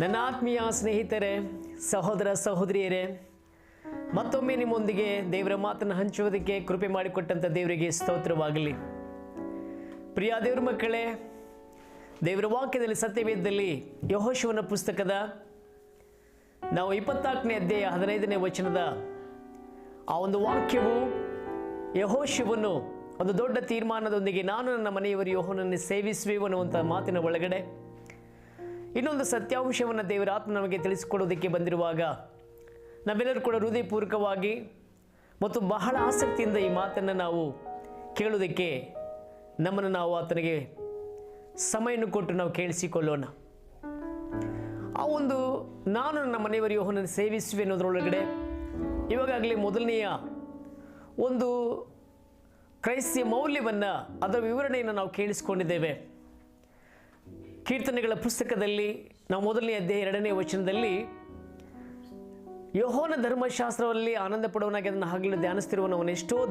ನನ್ನ ಆತ್ಮೀಯ ಸ್ನೇಹಿತರೆ, ಸಹೋದರ ಸಹೋದರಿಯರೇ, ಮತ್ತೊಮ್ಮೆ ನಿಮ್ಮೊಂದಿಗೆ ದೇವರ ಮಾತನ್ನು ಹಂಚುವುದಕ್ಕೆ ಕೃಪೆ ಮಾಡಿಕೊಟ್ಟಂಥ ದೇವರಿಗೆ ಸ್ತೋತ್ರವಾಗಲಿ. ಪ್ರಿಯ ದೇವ್ರ ಮಕ್ಕಳೇ, ದೇವರ ವಾಕ್ಯದಲ್ಲಿ ಸತ್ಯವೇದದಲ್ಲಿ ಯಹೋಶಿವನ ಪುಸ್ತಕದ ನಾವು ಇಪ್ಪತ್ನಾಲ್ಕನೇ ಅಧ್ಯಾಯ ಹದಿನೈದನೇ ವಚನದ ಆ ಒಂದು ವಾಕ್ಯವು ಯಹೋಶಿವನು ಒಂದು ದೊಡ್ಡ ತೀರ್ಮಾನದೊಂದಿಗೆ ನಾನು ನನ್ನ ಮನೆಯವರು ಯಹೋನನ್ನು ಸೇವಿಸುವೆ ಅನ್ನುವಂಥ ಮಾತಿನ ಒಳಗಡೆ ಇನ್ನೊಂದು ಸತ್ಯಾಂಶವನ್ನು ದೇವರ ಆತ್ಮ ನಮಗೆ ತಿಳಿಸಿಕೊಡೋದಕ್ಕೆ ಬಂದಿರುವಾಗ ನಾವೆಲ್ಲರೂ ಕೂಡ ಹೃದಯಪೂರ್ವಕವಾಗಿ ಮತ್ತು ಬಹಳ ಆಸಕ್ತಿಯಿಂದ ಈ ಮಾತನ್ನು ನಾವು ಕೇಳೋದಕ್ಕೆ ನಮ್ಮನ್ನು ನಾವು ಆತನಿಗೆ ಸಮಯವನ್ನು ಕೊಟ್ಟು ನಾವು ಕೇಳಿಸಿಕೊಳ್ಳೋಣ. ಆ ಒಂದು ನಾನು ನನ್ನ ಮನೆಯವರ ಯೋಹನನ್ನು ಸೇವಿಸುವೆ ಅನ್ನೋದ್ರೊಳಗಡೆ ಇವಾಗಲೇ ಮೊದಲನೆಯ ಒಂದು ಕ್ರೈಸ್ತಿಯ ಮೌಲ್ಯವನ್ನು ಅದರ ವಿವರಣೆಯನ್ನು ನಾವು ಕೇಳಿಸ್ಕೊಂಡಿದ್ದೇವೆ. ಕೀರ್ತನೆಗಳ ಪುಸ್ತಕದಲ್ಲಿ ನಾವು ಮೊದಲನೇ ಅಧ್ಯಾಯ ಎರಡನೇ ವಚನದಲ್ಲಿ ಯೋಹೋನ ಧರ್ಮಶಾಸ್ತ್ರದಲ್ಲಿ ಆನಂದ ಪಡುವನಾಗಿ ಅದನ್ನು ಹಗಲು ಧ್ಯಾನಿಸ್ತಿರುವ ಅವನು ಎಷ್ಟೋ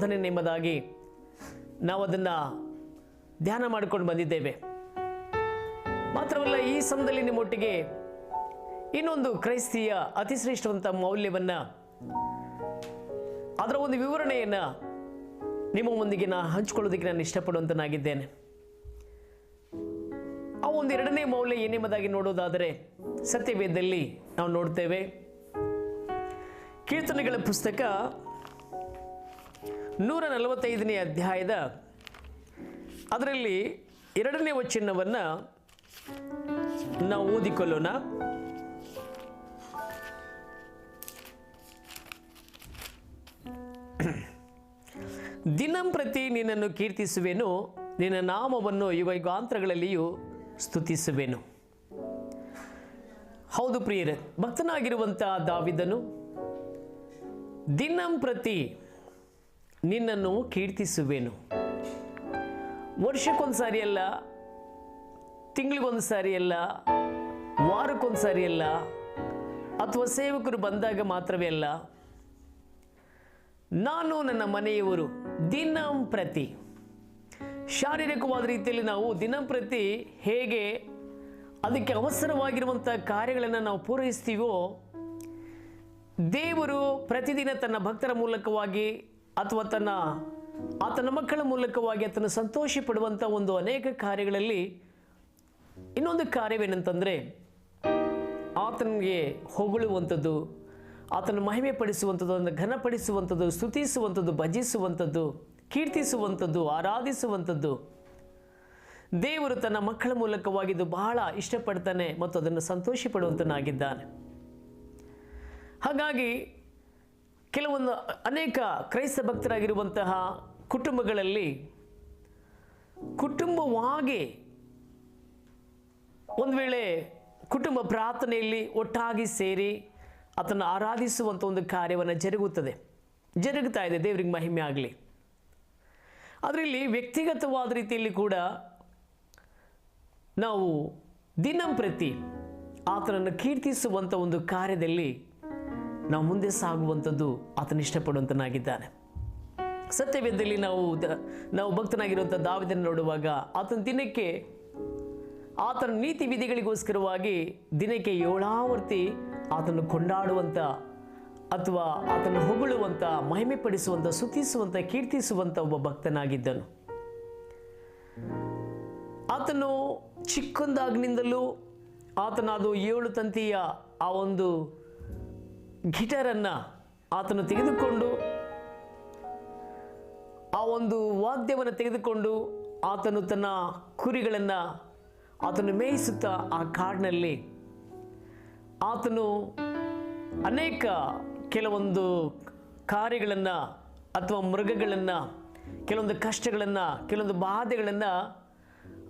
ನಾವು ಅದನ್ನು ಧ್ಯಾನ ಮಾಡಿಕೊಂಡು ಬಂದಿದ್ದೇವೆ. ಮಾತ್ರವಲ್ಲ ಈ ಸಮಯದಲ್ಲಿ ನಿಮ್ಮೊಟ್ಟಿಗೆ ಇನ್ನೊಂದು ಕ್ರೈಸ್ತಿಯ ಅತಿಶ್ರೇಷ್ಠವಂಥ ಮೌಲ್ಯವನ್ನು ಅದರ ಒಂದು ವಿವರಣೆಯನ್ನು ನಿಮ್ಮ ಮುಂದಿಗೆ ನಾ ಹಂಚಿಕೊಳ್ಳೋದಕ್ಕೆ ನಾನು ಇಷ್ಟಪಡುವಂತನಾಗಿದ್ದೇನೆ. ಒಂದು ಎರಡನೇ ಮೌಲ್ಯ ಏನೆಂಬುದಾಗಿ ನೋಡೋದಾದರೆ ಸತ್ಯವೇದದಲ್ಲಿ ನಾವು ನೋಡ್ತೇವೆ. ಕೀರ್ತನೆಗಳ ಪುಸ್ತಕ ನೂರ ನಲವತ್ತೈದನೇ ಅಧ್ಯಾಯದ ಅದರಲ್ಲಿ ಎರಡನೇ ವಚನವನ್ನು ನಾವು ಓದಿಕೊಳ್ಳೋಣ. ದಿನಂಪ್ರತಿ ನಿನ್ನನ್ನು ಕೀರ್ತಿಸುವೆನು, ನಿನ್ನ ನಾಮವನ್ನು ಯುಗಾಂತರಗಳಲ್ಲಿಯೂ ಸ್ತುತಿಸುವೆನು. ಹೌದು ಪ್ರಿಯರೇ ಭಕ್ತನಾಗಿರುವಂಥ ದಾವಿದನು ದಿನಂಪ್ರತಿ ನಿನ್ನನ್ನು ಕೀರ್ತಿಸುವೆನು. ವರ್ಷಕ್ಕೊಂದ್ಸಾರಿ ಅಲ್ಲ, ತಿಂಗಳಿಗೊಂದು ಸಾರಿ ಅಲ್ಲ, ವಾರಕ್ಕೊಂದು ಸಾರಿ ಅಲ್ಲ, ಅಥವಾ ಸೇವಕರು ಬಂದಾಗ ಮಾತ್ರವೇ ಅಲ್ಲ, ನಾನು ನನ್ನ ಮನೆಯವರು ದಿನಂಪ್ರತಿ ಶಾರೀರಿಕವಾದ ರೀತಿಯಲ್ಲಿ ನಾವು ದಿನಂಪ್ರತಿ ಹೇಗೆ ಅದಕ್ಕೆ ಅವಸರವಾಗಿರುವಂಥ ಕಾರ್ಯಗಳನ್ನು ನಾವು ಪೂರೈಸ್ತೀವೋ, ದೇವರು ಪ್ರತಿದಿನ ತನ್ನ ಭಕ್ತರ ಮೂಲಕವಾಗಿ ಅಥವಾ ತನ್ನ ಆತನ ಮಕ್ಕಳ ಮೂಲಕವಾಗಿ ಆತನ ಸಂತೋಷ ಪಡುವಂಥ ಒಂದು ಅನೇಕ ಕಾರ್ಯಗಳಲ್ಲಿ ಇನ್ನೊಂದು ಕಾರ್ಯವೇನಂತಂದರೆ ಆತನಿಗೆ ಹೊಗಳುವಂಥದ್ದು, ಆತನ ಮಹಿಮೆ ಪಡಿಸುವಂಥದ್ದು ಅದನ್ನು ಘನಪಡಿಸುವಂಥದ್ದು, ಸ್ತುತಿಸುವಂಥದ್ದು, ಭಜಿಸುವಂಥದ್ದು. ಕೀರ್ತಿಸುವಂಥದ್ದು, ಆರಾಧಿಸುವಂಥದ್ದು. ದೇವರು ತನ್ನ ಮಕ್ಕಳ ಮೂಲಕವಾಗಿದ್ದು ಬಹಳ ಇಷ್ಟಪಡ್ತಾನೆ ಮತ್ತು ಅದನ್ನು ಸಂತೋಷ ಪಡುವಂತನಾಗಿದ್ದಾನೆ ಹಾಗಾಗಿ ಕೆಲವೊಂದು ಅನೇಕ ಕ್ರೈಸ್ತ ಭಕ್ತರಾಗಿರುವಂತಹ ಕುಟುಂಬಗಳಲ್ಲಿ ಕುಟುಂಬವಾಗಿ ಒಂದು ವೇಳೆ ಕುಟುಂಬ ಪ್ರಾರ್ಥನೆಯಲ್ಲಿ ಒಟ್ಟಾಗಿ ಸೇರಿ ಅದನ್ನು ಆರಾಧಿಸುವಂಥ ಒಂದು ಕಾರ್ಯವನ್ನು ಜರುಗುತ್ತದೆ. ಜರುಗುತ್ತಾ ಇದೆ ದೇವರಿಗೆ ಮಹಿಮೆ ಆಗಲಿ. ಅದರಲ್ಲಿ ವ್ಯಕ್ತಿಗತವಾದ ರೀತಿಯಲ್ಲಿ ಕೂಡ ನಾವು ದಿನಂಪ್ರತಿ ಆತನನ್ನು ಕೀರ್ತಿಸುವಂಥ ಒಂದು ಕಾರ್ಯದಲ್ಲಿ ನಾವು ಮುಂದೆ ಸಾಗುವಂಥದ್ದು ಆತನ ಇಷ್ಟಪಡುವಂತನಾಗಿದ್ದಾನೆ. ಸತ್ಯವೇದದಲ್ಲಿ ನಾವು ನಾವು ಭಕ್ತನಾಗಿರುವಂಥ ದಾವಿದನ್ನು ನೋಡುವಾಗ ಆತನ ದಿನಕ್ಕೆ ಆತನ ನೀತಿ ವಿಧಿಗಳಿಗೋಸ್ಕರವಾಗಿ ದಿನಕ್ಕೆ ಏಳಾವರ್ತಿ ಆತನು ಕೊಂಡಾಡುವಂಥ ಅಥವಾ ಆತನು ಹೊಗಳುವಂಥ ಮಹಿಮೆ ಪಡಿಸುವಂಥ ಸುತಿಸುವಂಥ ಕೀರ್ತಿಸುವಂಥ ಒಬ್ಬ ಭಕ್ತನಾಗಿದ್ದನು. ಆತನು ಚಿಕ್ಕಂದಾಗಿನಿಂದಲೂ ಆತನದು ಏಳು ತಂತಿಯ ಆ ಒಂದು ಗಿಟರನ್ನು ಆತನು ತೆಗೆದುಕೊಂಡು, ಆ ಒಂದು ವಾದ್ಯವನ್ನು ತೆಗೆದುಕೊಂಡು ಆತನು ತನ್ನ ಕುರಿಗಳನ್ನು ಆತನು ಮೇಯಿಸುತ್ತಾ ಆ ಕಾಡಿನಲ್ಲಿ ಆತನು ಅನೇಕ ಕೆಲವೊಂದು ಕಾರ್ಯಗಳನ್ನು ಅಥವಾ ಮೃಗಗಳನ್ನು, ಕೆಲವೊಂದು ಕಷ್ಟಗಳನ್ನು, ಕೆಲವೊಂದು ಬಾಧೆಗಳನ್ನು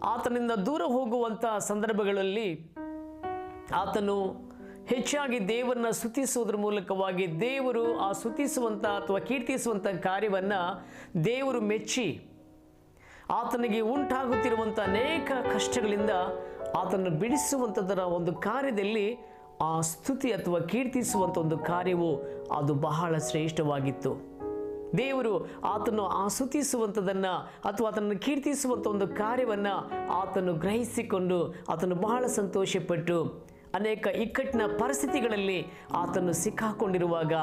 ಆತನಿಂದ ದೂರ ಹೋಗುವಂಥ ಸಂದರ್ಭಗಳಲ್ಲಿ ಆತನು ಹೆಚ್ಚಾಗಿ ದೇವರನ್ನ ಸ್ತುತಿಸುವುದರ ಮೂಲಕವಾಗಿ ದೇವರು ಆ ಸ್ತುತಿಸುವಂಥ ಅಥವಾ ಕೀರ್ತಿಸುವಂಥ ಕಾರ್ಯವನ್ನು ದೇವರು ಮೆಚ್ಚಿ ಆತನಿಗೆ ಉಂಟಾಗುತ್ತಿರುವಂಥ ಅನೇಕ ಕಷ್ಟಗಳಿಂದ ಆತನ ಬಿಡಿಸುವಂಥದ್ದರ ಒಂದು ಕಾರ್ಯದಲ್ಲಿ ಆ ಸ್ತುತಿ ಅಥವಾ ಕೀರ್ತಿಸುವಂಥ ಒಂದು ಕಾರ್ಯವು ಅದು ಬಹಳ ಶ್ರೇಷ್ಠವಾಗಿತ್ತು. ದೇವರು ಆತನು ಆ ಸ್ತುತಿಸುವಂಥದ್ದನ್ನು ಅಥವಾ ಆತನನ್ನು ಕೀರ್ತಿಸುವಂಥ ಒಂದು ಕಾರ್ಯವನ್ನು ಆತನು ಗ್ರಹಿಸಿಕೊಂಡು ಆತನು ಬಹಳ ಸಂತೋಷಪಟ್ಟು ಅನೇಕ ಇಕ್ಕಟ್ಟಿನ ಪರಿಸ್ಥಿತಿಗಳಲ್ಲಿ ಆತನು ಸಿಕ್ಕಾಕೊಂಡಿರುವಾಗ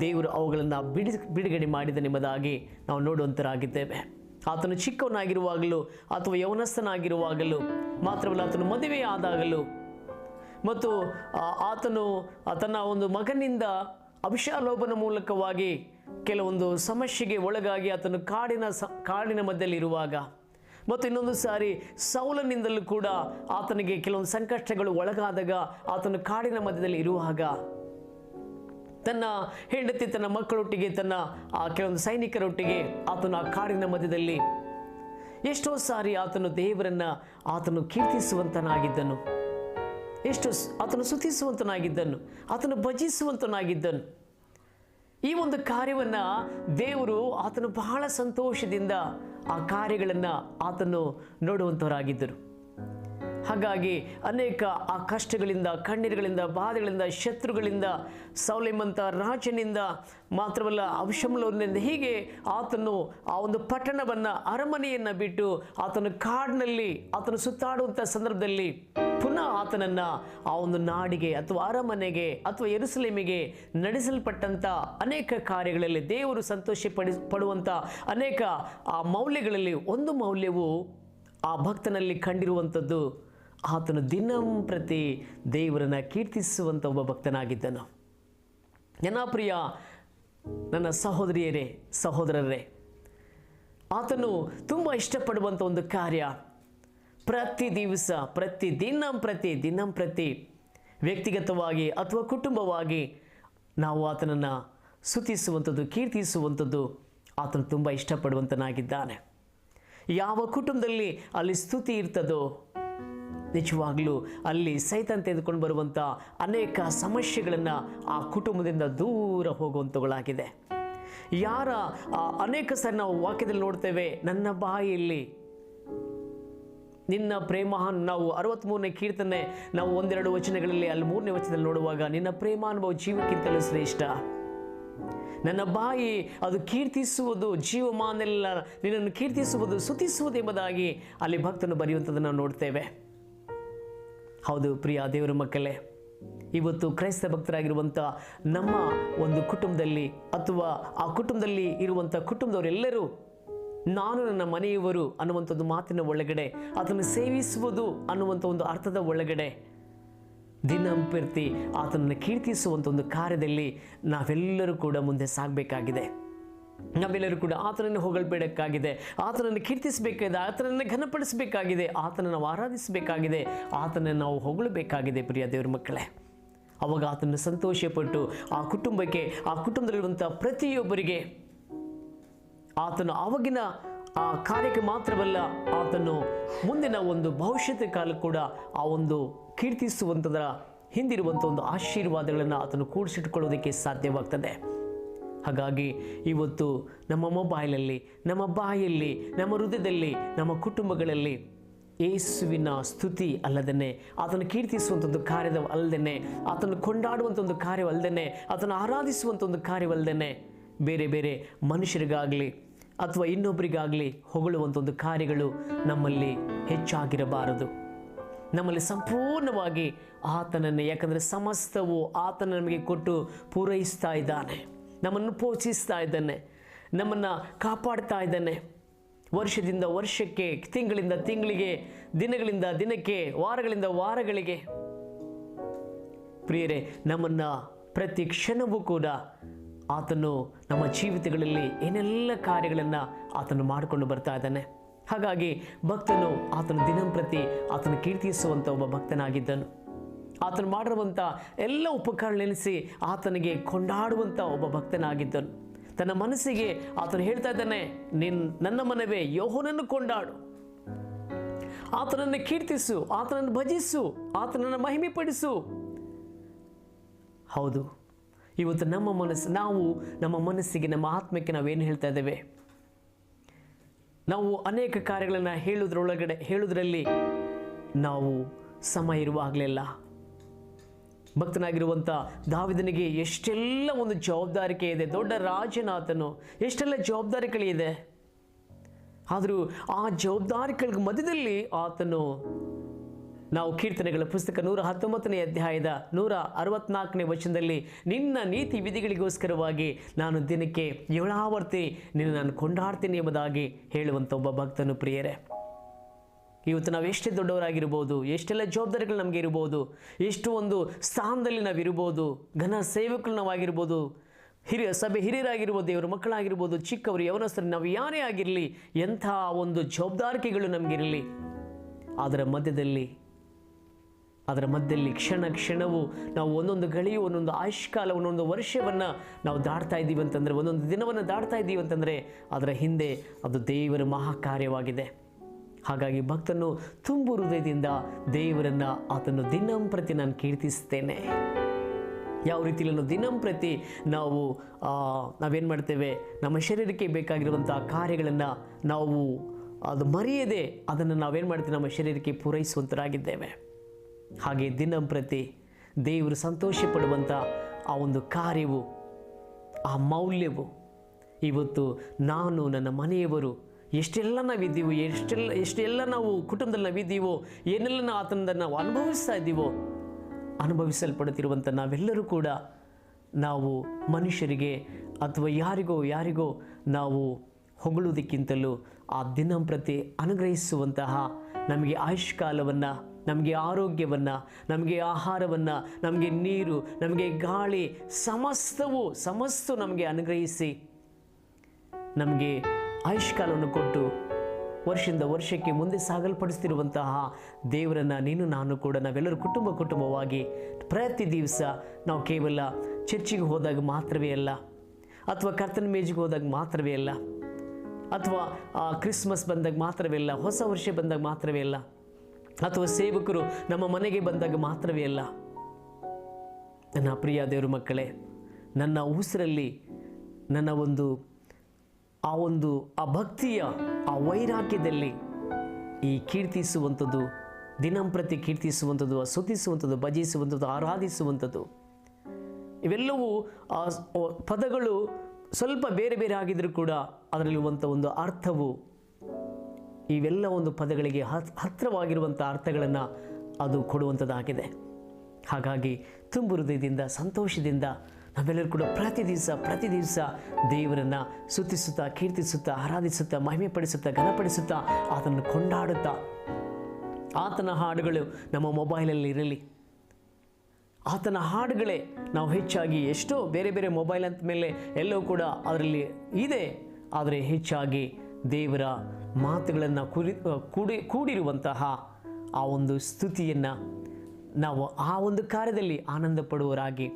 ದೇವರು ಅವುಗಳನ್ನು ಬಿಡಿ, ಬಿಡುಗಡೆ ಮಾಡಿದ ನಿಮ್ಮದಾಗಿ ನಾವು ನೋಡುವಂತರಾಗಿದ್ದೇವೆ. ಆತನು ಚಿಕ್ಕವನಾಗಿರುವಾಗಲೂ ಅಥವಾ ಯೌನಸ್ಥನಾಗಿರುವಾಗಲೂ ಮಾತ್ರವಲ್ಲ ಆತನು ಮದುವೆ ಆದಾಗಲೂ ಮತ್ತು ಆತನು ತನ್ನ ಒಂದು ಮಗನಿಂದ ಅಭಿಷಾಲೋಭನ ಮೂಲಕವಾಗಿ ಕೆಲವೊಂದು ಸಮಸ್ಯೆಗೆ ಒಳಗಾಗಿ ಆತನು ಕಾಡಿನ ಸ, ಕಾಡಿನ ಮಧ್ಯದಲ್ಲಿರುವಾಗ ಮತ್ತು ಇನ್ನೊಂದು ಸಾರಿ ಸೌಲನಿಂದಲೂ ಕೂಡ ಆತನಿಗೆ ಕೆಲವೊಂದು ಸಂಕಷ್ಟಗಳು ಒಳಗಾದಾಗ ಆತನು ಕಾಡಿನ ಮಧ್ಯದಲ್ಲಿ ಇರುವಾಗ ತನ್ನ ಹೆಂಡತಿ ತನ್ನ ಮಕ್ಕಳೊಟ್ಟಿಗೆ ತನ್ನ, ಆ, ಕೆಲವೊಂದು ಸೈನಿಕರೊಟ್ಟಿಗೆ ಆತನು ಆ ಕಾಡಿನ ಮಧ್ಯದಲ್ಲಿ ಎಷ್ಟೋ ಸಾರಿ ಆತನು ದೇವರನ್ನ, ಆತನು ಕೀರ್ತಿಸುವಂತನಾಗಿದ್ದನು. ಎಷ್ಟು ಆತನು ಸುತಿಸುವಂತನಾಗಿದ್ದನು ಆತನು ಭಜಿಸುವಂತನಾಗಿದ್ದನು. ಈ ಒಂದು ಕಾರ್ಯವನ್ನು ದೇವರು ಆತನು ಬಹಳ ಸಂತೋಷದಿಂದ ಆ ಕಾರ್ಯಗಳನ್ನು ಆತನು ನೋಡುವಂಥವರಾಗಿದ್ದರು ಹಾಗಾಗಿ ಅನೇಕ ಆ ಕಷ್ಟಗಳಿಂದ, ಕಣ್ಣೀರುಗಳಿಂದ, ಬಾಧೆಗಳಿಂದ, ಶತ್ರುಗಳಿಂದ, ಸೌಲೆಮಂತ ರಾಜನಿಂದ ಮಾತ್ರವಲ್ಲ ಅವಿಷಮಲವರಿಂದ ಹೀಗೆ ಆತನು ಆ ಒಂದು ಪಟ್ಟಣವನ್ನು ಅರಮನೆಯನ್ನು ಬಿಟ್ಟು ಆತನ ಕಾಡಿನಲ್ಲಿ, ಆತನು ಸುತ್ತಾಡುವಂಥ ಸಂದರ್ಭದಲ್ಲಿ ಪುನಃ ಆತನನ್ನು ಆ ಒಂದು ನಾಡಿಗೆ ಅಥವಾ ಅರಮನೆಗೆ ಅಥವಾ ಎರುಸಲೇಮಿಗೆ ನಡೆಸಲ್ಪಟ್ಟಂಥ ಅನೇಕ ಕಾರ್ಯಗಳಲ್ಲಿ ದೇವರು ಸಂತೋಷ ಪಡಿ ಪಡುವಂಥ ಅನೇಕ ಆ ಮೌಲ್ಯಗಳಲ್ಲಿ ಒಂದು ಮೌಲ್ಯವು ಆ ಭಕ್ತನಲ್ಲಿ ಕಂಡಿರುವಂಥದ್ದು ಆತನು ದಿನಂಪ್ರತಿ ದೇವರನ್ನ ಕೀರ್ತಿಸುವಂಥ ಒಬ್ಬ ಭಕ್ತನಾಗಿದ್ದನು. ಜನಪ್ರಿಯ ನನ್ನ ಸಹೋದರಿಯರೇ, ಸಹೋದರರೇ, ಆತನು ತುಂಬ ಇಷ್ಟಪಡುವಂಥ ಒಂದು ಕಾರ್ಯ. ಪ್ರತಿ ದಿವಸ, ಪ್ರತಿ ದಿನ ಪ್ರತಿ ದಿನ, ಪ್ರತಿ ವ್ಯಕ್ತಿಗತವಾಗಿ ಅಥವಾ ಕುಟುಂಬವಾಗಿ ನಾವು ಆತನನ್ನು ಸುತಿಸುವಂಥದ್ದು ಕೀರ್ತಿಸುವಂಥದ್ದು ಆತನು ತುಂಬ ಇಷ್ಟಪಡುವಂತನಾಗಿದ್ದಾನೆ. ಯಾವ ಕುಟುಂಬದಲ್ಲಿ ಅಲ್ಲಿ ಸ್ತುತಿ ಇರ್ತದೋ, ನಿಜವಾಗ್ಲೂ ಅಲ್ಲಿ ಸೈತಾನ್ ತೆಗೆದುಕೊಂಡು ಬರುವಂಥ ಅನೇಕ ಸಮಸ್ಯೆಗಳನ್ನು ಆ ಕುಟುಂಬದಿಂದ ದೂರ ಹೋಗುವಂಥವುಗಳಾಗಿದೆ ಯಾರ ಅನೇಕ ಸಾರಿ ನಾವು ವಾಕ್ಯದಲ್ಲಿ ನೋಡ್ತೇವೆ, ನನ್ನ ಬಾಯಲ್ಲಿ ನಿನ್ನ ಪ್ರೇಮ ನಾವು ಅರವತ್ತ್ಮೂರನೇ ಕೀರ್ತನೆ, ನಾವು ಒಂದೆರಡು ವಚನಗಳಲ್ಲಿ, ಅಲ್ಲಿ ಮೂರನೇ ವಚನದಲ್ಲಿ ನೋಡುವಾಗ, ನಿನ್ನ ಪ್ರೇಮಾನುಭವ ಜೀವಕ್ಕಿಂತಲೂ ಶ್ರೇಷ್ಠ. ನನ್ನ ಬಾಯಿ ಅದು ಕೀರ್ತಿಸುವುದು ಜೀವಮಾನೆಲ್ಲ ನಿನ್ನನ್ನು ಕೀರ್ತಿಸುವುದು ಸುತಿಸುವುದು ಎಂಬುದಾಗಿ ಅಲ್ಲಿ ಭಕ್ತನು ಬರೆಯುವಂಥದ್ದನ್ನು ನಾವು ನೋಡ್ತೇವೆ. ಹೌದು ಪ್ರಿಯ ದೇವರ ಮಕ್ಕಳೇ, ಇವತ್ತು ಕ್ರೈಸ್ತ ಭಕ್ತರಾಗಿರುವಂಥ ನಮ್ಮ ಒಂದು ಕುಟುಂಬದಲ್ಲಿ ಅಥವಾ ಆ ಕುಟುಂಬದಲ್ಲಿ ಇರುವಂಥ ಕುಟುಂಬದವರೆಲ್ಲರೂ ನಾನು ನನ್ನ ಮನೆಯವರು ಅನ್ನುವಂಥದ್ದು ಮಾತಿನ ಒಳಗಡೆ ಅದನ್ನು ಸೇವಿಸುವುದು ಅನ್ನುವಂಥ ಒಂದು ಅರ್ಥದ ಒಳಗಡೆ ದಿನಂಪಿರ್ತಿ ಆತನನ್ನು ಕೀರ್ತಿಸುವಂಥ ಒಂದು ಕಾರ್ಯದಲ್ಲಿ ನಾವೆಲ್ಲರೂ ಕೂಡ ಮುಂದೆ ಸಾಗಬೇಕಾಗಿದೆ. ನಾವೆಲ್ಲರೂ ಕೂಡ ಆತನನ್ನು ಹೊಗಳಬೇಡಕ್ಕಾಗಿದೆ. ಆತನನ್ನು ಕೀರ್ತಿಸಬೇಕಾಗಿದೆ. ಆತನನ್ನು ಘನಪಡಿಸಬೇಕಾಗಿದೆ. ಆತನನ್ನು ಆರಾಧಿಸಬೇಕಾಗಿದೆ. ಆತನನ್ನು ನಾವು ಹೊಗಳಬೇಕಾಗಿದೆ, ಪ್ರಿಯ ದೇವರ ಮಕ್ಕಳೇ. ಅವಾಗ ಆತನ ಸಂತೋಷಪಟ್ಟು ಆ ಕುಟುಂಬಕ್ಕೆ, ಆ ಕುಟುಂಬದಲ್ಲಿರುವಂಥ ಪ್ರತಿಯೊಬ್ಬರಿಗೆ ಆತನು ಅವಾಗಿನ ಆ ಕಾರ್ಯಕ್ಕೆ ಮಾತ್ರವಲ್ಲ ಆತನು ಮುಂದಿನ ಒಂದು ಭವಿಷ್ಯದ ಕಾಲ ಕೂಡ ಆ ಒಂದು ಕೀರ್ತಿಸುವಂಥದ್ರ ಹಿಂದಿರುವಂಥ ಒಂದು ಆಶೀರ್ವಾದಗಳನ್ನು ಆತನು ಕೂಡಿಸಿಟ್ಕೊಳ್ಳೋದಕ್ಕೆ ಸಾಧ್ಯವಾಗ್ತದೆ. ಹಾಗಾಗಿ ಇವತ್ತು ನಮ್ಮ ಮೊಬೈಲಲ್ಲಿ, ನಮ್ಮ ಬಾಯಲ್ಲಿ, ನಮ್ಮ ಹೃದಯದಲ್ಲಿ, ನಮ್ಮ ಕುಟುಂಬಗಳಲ್ಲಿ ಯೇಸುವಿನ ಸ್ತುತಿ ಅಲ್ಲದೇ ಆತನ ಕೀರ್ತಿಸುವಂಥದ್ದು ಕಾರ್ಯದ ಅಲ್ಲದೇ ಆತನು ಕೊಂಡಾಡುವಂಥ ಒಂದು ಕಾರ್ಯವಲ್ಲದೇ ಆತನ ಆರಾಧಿಸುವಂಥ ಒಂದು ಕಾರ್ಯವಲ್ಲದೇ ಬೇರೆ ಬೇರೆ ಮನುಷ್ಯರಿಗಾಗಲಿ ಅಥವಾ ಇನ್ನೊಬ್ಬರಿಗಾಗಲಿ ಹೊಗಳುವಂಥ ಒಂದು ಕಾರ್ಯಗಳು ನಮ್ಮಲ್ಲಿ ಹೆಚ್ಚಾಗಿರಬಾರದು. ನಮ್ಮಲ್ಲಿ ಸಂಪೂರ್ಣವಾಗಿ ಆತನನ್ನು, ಯಾಕಂದರೆ ಸಮಸ್ತವು ಆತನ ನಮಗೆ ಕೊಟ್ಟು ಪೂರೈಸ್ತಾ ಇದ್ದಾನೆ. ನಮ್ಮನ್ನು ಪೋಷಿಸ್ತಾ ಇದ್ದಾನೆ. ನಮ್ಮನ್ನು ಕಾಪಾಡ್ತಾ ಇದ್ದಾನೆ. ವರ್ಷದಿಂದ ವರ್ಷಕ್ಕೆ, ತಿಂಗಳಿಂದ ತಿಂಗಳಿಗೆ, ದಿನಗಳಿಂದ ದಿನಕ್ಕೆ, ವಾರಗಳಿಂದ ವಾರಗಳಿಗೆ. ಪ್ರಿಯರೇ, ನಮ್ಮನ್ನು ಪ್ರತಿ ಕ್ಷಣವೂ ಕೂಡ ಆತನು ನಮ್ಮ ಜೀವಿತಗಳಲ್ಲಿ ಏನೆಲ್ಲ ಕಾರ್ಯಗಳನ್ನು ಆತನು ಮಾಡಿಕೊಂಡು ಬರ್ತಾ ಇದ್ದಾನೆ. ಹಾಗಾಗಿ ಭಕ್ತನು ಆತನ ದಿನಂಪ್ರತಿ ಆತನು ಕೀರ್ತಿಸುವಂಥ ಒಬ್ಬ ಭಕ್ತನಾಗಿದ್ದನು. ಆತನು ಮಾಡಿರುವಂಥ ಎಲ್ಲ ಉಪಕರಣ ನೆನೆಸಿ ಆತನಿಗೆ ಕೊಂಡಾಡುವಂಥ ಒಬ್ಬ ಭಕ್ತನಾಗಿದ್ದನು. ತನ್ನ ಮನಸ್ಸಿಗೆ ಆತನು ಹೇಳ್ತಾ ಇದ್ದಾನೆ, ನಿನ್, ನನ್ನ ಮನವೇ ಯೋಹನನ್ನು ಕೊಂಡಾಡು. ಆತನನ್ನು ಕೀರ್ತಿಸು, ಆತನನ್ನು ಭಜಿಸು, ಆತನನ್ನು ಮಹಿಮೆಪಡಿಸು. ಹೌದು. ಇವತ್ತು ನಮ್ಮ ಮನಸ್ಸು, ನಾವು ನಮ್ಮ ಮನಸ್ಸಿಗೆ, ನಮ್ಮ ಆತ್ಮಕ್ಕೆ ನಾವೇನು ಹೇಳ್ತಾ ಇದ್ದೇವೆ? ನಾವು ಅನೇಕ ಕಾರ್ಯಗಳನ್ನು ಹೇಳೋದ್ರೊಳಗಡೆ ಹೇಳುವುದರಲ್ಲಿ ನಾವು ಸಮಯ ಇರುವಾಗಲಿಲ್ಲ ಭಕ್ತನಾಗಿರುವಂಥ ದಾವಿದನಿಗೆ ಎಷ್ಟೆಲ್ಲ ಒಂದು ಜವಾಬ್ದಾರಿಕೆ ಇದೆ, ದೊಡ್ಡ ರಾಜನಾಥನು, ಎಷ್ಟೆಲ್ಲ ನಾವು ಕೀರ್ತನೆಗಳ ಪುಸ್ತಕ ನೂರ ಹತ್ತೊಂಬತ್ತನೇ ಅಧ್ಯಾಯದ ನೂರ ಅರವತ್ನಾಲ್ಕನೇ ವಚನದಲ್ಲಿ ನಿನ್ನ ನೀತಿ ವಿಧಿಗಳಿಗೋಸ್ಕರವಾಗಿ ನಾನು ದಿನಕ್ಕೆ ಏಳಾವರ್ತಿ ನಿನ್ನ ನಾನು ಕೊಂಡಾಡ್ತೀನಿ ಎಂಬುದಾಗಿ ಹೇಳುವಂಥ ಒಬ್ಬ ಭಕ್ತನು ಪ್ರಿಯರೇ. ಇವತ್ತು ನಾವು ಎಷ್ಟೇ ದೊಡ್ಡವರಾಗಿರ್ಬೋದು, ಎಷ್ಟೆಲ್ಲ ಜವಾಬ್ದಾರಿಗಳು ನಮಗೆ ಇರ್ಬೋದು, ಎಷ್ಟು ಒಂದು ಸ್ಥಾನದಲ್ಲಿ ನಾವು ಇರ್ಬೋದು ಘನ ಸೇವಕರು ನಾವಾಗಿರ್ಬೋದು, ಹಿರಿಯ ಸಭೆ ಹಿರಿಯರಾಗಿರ್ಬೋದು, ದೇವರ ಮಕ್ಕಳಾಗಿರ್ಬೋದು, ಚಿಕ್ಕವರು, ಯವನಸ್ಥರು, ನಾವು ಯಾರೇ ಆಗಿರಲಿ, ಎಂಥ ಒಂದು ಜವಾಬ್ದಾರಿಕೆಗಳು ನಮಗಿರಲಿ ಅದರ ಮಧ್ಯದಲ್ಲಿ ಅದರ ಮಧ್ಯದಲ್ಲಿ ಕ್ಷಣ ಕ್ಷಣವು ನಾವು ಒಂದೊಂದು ಗಳಿಯು, ಒಂದೊಂದು ಆಯುಷ್ಕಾಲ, ಒಂದೊಂದು ವರ್ಷವನ್ನು ನಾವು ದಾಡ್ತಾ ಇದ್ದೀವಿ ಅಂತಂದರೆ, ಒಂದೊಂದು ದಿನವನ್ನು ದಾಡ್ತಾ ಇದ್ದೀವಿ ಅಂತಂದರೆ ಅದರ ಹಿಂದೆ ಅದು ದೇವರ ಮಹಾಕಾರ್ಯವಾಗಿದೆ. ಹಾಗಾಗಿ ಭಕ್ತನು ತುಂಬು ಹೃದಯದಿಂದ ದೇವರನ್ನು ಆತನು ದಿನಂಪ್ರತಿ ನಾನು ಕೀರ್ತಿಸ್ತೇನೆ. ಯಾವ ರೀತಿಯಲ್ಲಿ ದಿನಂಪ್ರತಿ ನಾವು ನಾವೇನು ಮಾಡ್ತೇವೆ? ನಮ್ಮ ಶರೀರಕ್ಕೆ ಬೇಕಾಗಿರುವಂಥ ಕಾರ್ಯಗಳನ್ನು ನಾವು ಅದು ಮರೆಯದೆ ಅದನ್ನು ನಾವೇನು ಮಾಡ್ತೀವಿ? ನಮ್ಮ ಶರೀರಕ್ಕೆ ಪೂರೈಸುವಂತರಾಗಿದ್ದೇವೆ. ಹಾಗೆ ದಿನಂಪ್ರತಿ ದೇವರು ಸಂತೋಷ ಪಡುವಂಥ ಆ ಒಂದು ಕಾರ್ಯವು, ಆ ಮೌಲ್ಯವು. ಇವತ್ತು ನಾನು, ನನ್ನ ಮನೆಯವರು, ಎಷ್ಟೆಲ್ಲ ನಾವಿದ್ದೀವೋ, ಎಷ್ಟೆಲ್ಲ ಎಷ್ಟೆಲ್ಲ ನಾವು ಕುಟುಂಬದಲ್ಲಿ ನಾವಿದ್ದೀವೋ, ಏನೆಲ್ಲ ನಾವು ಆತನಿಂದ ನಾವು ಅನುಭವಿಸ್ತಾ ಇದ್ದೀವೋ ಅನುಭವಿಸಲ್ಪಡುತ್ತಿರುವಂಥ ನಾವೆಲ್ಲರೂ ಕೂಡ ನಾವು ಮನುಷ್ಯರಿಗೆ ಅಥವಾ ಯಾರಿಗೋ ಯಾರಿಗೋ ನಾವು ಹೊಗಳುವುದಕ್ಕಿಂತಲೂ ಆ ದಿನಂಪ್ರತಿ ಅನುಗ್ರಹಿಸುವಂತಹ ನಮಗೆ ಆಯುಷ್ಕಾಲವನ್ನು ನಮಗೆ ಆರೋಗ್ಯವನ್ನು, ನಮಗೆ ಆಹಾರವನ್ನು, ನಮಗೆ ನೀರು, ನಮಗೆ ಗಾಳಿ, ಸಮಸ್ತವು, ಸಮಸ್ತು ನಮಗೆ ಅನುಗ್ರಹಿಸಿ, ನಮಗೆ ಆಯುಷ್ಕಾಲವನ್ನು ಕೊಟ್ಟು ವರ್ಷದಿಂದ ವರ್ಷಕ್ಕೆ ಮುಂದೆ ಸಾಗಲ್ಪಡಿಸ್ತಿರುವಂತಹ ದೇವರನ್ನು ನೀನು, ನಾನು ಕೂಡ ನಾವೆಲ್ಲರೂ ಕುಟುಂಬ ಕುಟುಂಬವಾಗಿ ಪ್ರತಿ ದಿವಸ ನಾವು ಕೇವಲ ಚರ್ಚಿಗೆ ಹೋದಾಗ ಮಾತ್ರವೇ ಅಲ್ಲ, ಅಥವಾ ಕರ್ತನ ಮೇಜಿಗೆ ಹೋದಾಗ ಮಾತ್ರವೇ ಅಲ್ಲ, ಅಥವಾ ಕ್ರಿಸ್ಮಸ್ ಬಂದಾಗ ಮಾತ್ರವೇ ಅಲ್ಲ, ಹೊಸ ವರ್ಷ ಬಂದಾಗ ಮಾತ್ರವೇ ಅಲ್ಲ ಅಥವಾ ಸೇವಕರು ನಮ್ಮ ಮನೆಗೆ ಬಂದಾಗ ಮಾತ್ರವೇ ಅಲ್ಲ. ನನ್ನ ಪ್ರಿಯ ದೇವರ ಮಕ್ಕಳೇ, ನನ್ನ ಉಸಿರಲ್ಲಿ ನನ್ನ ಒಂದು, ಆ ಒಂದು ಆ ಭಕ್ತಿಯ ಆ ವೈರಾಗ್ಯದಲ್ಲಿ ಈ ಕೀರ್ತಿಸುವಂಥದ್ದು ದಿನಂಪ್ರತಿ ಕೀರ್ತಿಸುವಂಥದ್ದು, ಸ್ತುತಿಸುವಂಥದ್ದು, ಭಜಿಸುವಂಥದ್ದು, ಆರಾಧಿಸುವಂಥದ್ದು, ಇವೆಲ್ಲವೂ ಆ ಪದಗಳು ಸ್ವಲ್ಪ ಬೇರೆ ಬೇರೆ ಆಗಿದ್ದರೂ ಕೂಡ ಅದರಲ್ಲಿರುವಂಥ ಒಂದು ಅರ್ಥವು ಇವೆಲ್ಲ ಒಂದು ಪದಗಳಿಗೆ ಹತ್ ಹತ್ತಿರವಾಗಿರುವಂಥ ಅರ್ಥಗಳನ್ನು ಅದು ಕೊಡುವಂಥದ್ದಾಗಿದೆ ಹಾಗಾಗಿ ತುಂಬು ಹೃದಯದಿಂದ, ಸಂತೋಷದಿಂದ ನಾವೆಲ್ಲರೂ ಕೂಡ ಪ್ರತಿ ದಿವಸ ಪ್ರತಿ ದಿವಸ ದೇವರನ್ನು ಸುತ್ತಿಸುತ್ತಾ, ಕೀರ್ತಿಸುತ್ತಾ, ಆರಾಧಿಸುತ್ತಾ ಮಹಿಮೆ ಪಡಿಸುತ್ತಾ ಘನಪಡಿಸುತ್ತಾ ಆತನನ್ನು ಕೊಂಡಾಡುತ್ತಾ ಆತನ ಹಾಡುಗಳು ನಮ್ಮ ಮೊಬೈಲಲ್ಲಿ ಇರಲಿ. ಆತನ ಹಾಡುಗಳೇ ನಾವು ಹೆಚ್ಚಾಗಿ ಎಷ್ಟೋ ಬೇರೆ ಬೇರೆ ಮೊಬೈಲ್ ಅಂತ ಮೇಲೆ ಎಲ್ಲವೂ ಕೂಡ ಅದರಲ್ಲಿ ಇದೆ. ಆದರೆ ಹೆಚ್ಚಾಗಿ ದೇವರ ಮಾತುಗಳನ್ನು ಕುರಿ ಕೂಡಿ, ಕೂಡಿರುವಂತಹ ಆ ಒಂದು ಸ್ತುತಿಯನ್ನು ನಾವು ಆ ಒಂದು ಕಾರ್ಯದಲ್ಲಿ ಆನಂದ ಪಡುವರಾಗಿ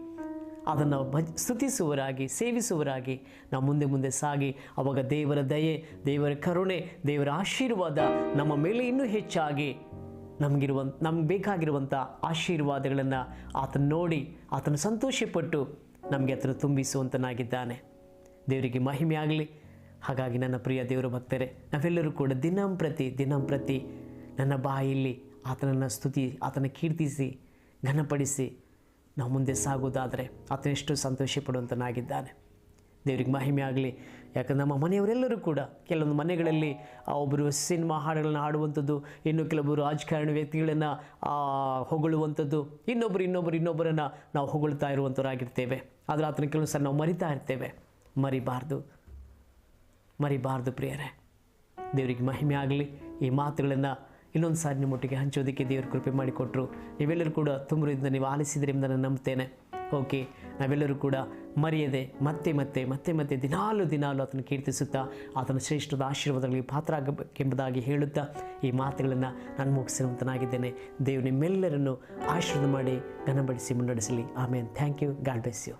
ಅದನ್ನು ಭಜ್, ಸ್ತುತಿಸುವರಾಗಿ, ಸೇವಿಸುವರಾಗಿ ನಾವು ಮುಂದೆ ಮುಂದೆ ಸಾಗಿ, ಅವಾಗ ದೇವರ ದಯೆ, ದೇವರ ಕರುಣೆ, ದೇವರ ಆಶೀರ್ವಾದ ನಮ್ಮ ಮೇಲೆ ಇನ್ನೂ ಹೆಚ್ಚಾಗಿ ನಮಗಿರುವ ನಮ್ಗೆ ಬೇಕಾಗಿರುವಂಥ ಆಶೀರ್ವಾದಗಳನ್ನು ಆತನ ನೋಡಿ, ಆತನ ಸಂತೋಷಪಟ್ಟು ನಮಗೆ ಹತ್ರ ತುಂಬಿಸುವಂತನಾಗಿದ್ದಾನೆ. ದೇವರಿಗೆ ಮಹಿಮೆ ಆಗಲಿ ಹಾಗಾಗಿ ನನ್ನ ಪ್ರಿಯ ದೇವರ ಭಕ್ತರೇ, ನಾವೆಲ್ಲರೂ ಕೂಡ ದಿನಂಪ್ರತಿ ದಿನಂಪ್ರತಿ ನನ್ನ ಬಾಯಲ್ಲಿ ಆತನನ್ನು ಸ್ತುತಿ, ಆತನ ಕೀರ್ತಿಸಿ, ಘನಪಡಿಸಿ ನಾವು ಮುಂದೆ ಸಾಗೋದಾದರೆ ಆತನೆಷ್ಟು ಸಂತೋಷ ಪಡುವಂತನಾಗಿದ್ದಾನೆ ದೇವರಿಗೆ ಮಹಿಮೆ ಆಗಲಿ. ಯಾಕಂದ್ರೆ ನಮ್ಮ ಮನೆಯವರೆಲ್ಲರೂ ಕೂಡ ಕೆಲವೊಂದು ಮನೆಗಳಲ್ಲಿ ಒಬ್ಬರು ಸಿನಿಮಾ ಹಾಡುಗಳನ್ನು ಹಾಡುವಂಥದ್ದು, ಇನ್ನು ಕೆಲವೊಬ್ಬರು ರಾಜಕಾರಣಿ ವ್ಯಕ್ತಿಗಳನ್ನು ಹೊಗಳುವಂಥದ್ದು ಇನ್ನೊಬ್ಬರು ಇನ್ನೊಬ್ಬರು ಇನ್ನೊಬ್ಬರನ್ನು ನಾವು ಹೊಗಳ್ತಾ ಇರುವಂಥವರಾಗಿರ್ತೇವೆ. ಆದರೆ ಆತನ ಕೆಲವು ಸಲ ನಾವು ಮರಿತಾ ಇರ್ತೇವೆ. ಮರಿಬಾರ್ದು. ಮರಿಬಾರ್ದು ಪ್ರಿಯರೇ. ದೇವರಿಗೆ ಮಹಿಮೆ ಆಗಲಿ. ಈ ಮಾತುಗಳನ್ನು ಇನ್ನೊಂದು ಸಾರಿ ನಿಮ್ಮೊಟ್ಟಿಗೆ ಹಂಚೋದಕ್ಕೆ ದೇವರು ಕೃಪೆ ಮಾಡಿಕೊಟ್ರು. ನೀವೆಲ್ಲರೂ ಕೂಡ ತುಂಬರಿಂದ ನೀವು ಆಲಿಸಿದ್ರಿಂದ ನಾನು ನಂಬ್ತೇನೆ ಓಕೆ ನಾವೆಲ್ಲರೂ ಕೂಡ ಮರೆಯದೆ ಮತ್ತೆ ಮತ್ತೆ ಮತ್ತೆ ಮತ್ತೆ ದಿನಾಲು ದಿನಾಲು ಆತನ ಕೀರ್ತಿಸುತ್ತಾ, ಆತನ ಶ್ರೇಷ್ಠದ ಆಶೀರ್ವಾದಗಳಿಗೆ ಪಾತ್ರ ಆಗಬೇಕೆಂಬುದಾಗಿ ಹೇಳುತ್ತಾ, ಈ ಮಾತುಗಳನ್ನು ನಾನು ಮುಗಿಸಿರುವಂತನಾಗಿದ್ದೇನೆ. ದೇವ್ ನಿಮ್ಮೆಲ್ಲರನ್ನು ಆಶೀರ್ವಾದ ಮಾಡಿ ಘನಬಡಿಸಿ ಮುನ್ನಡೆಸಲಿ. ಆಮೇಲೆ thank you God bless you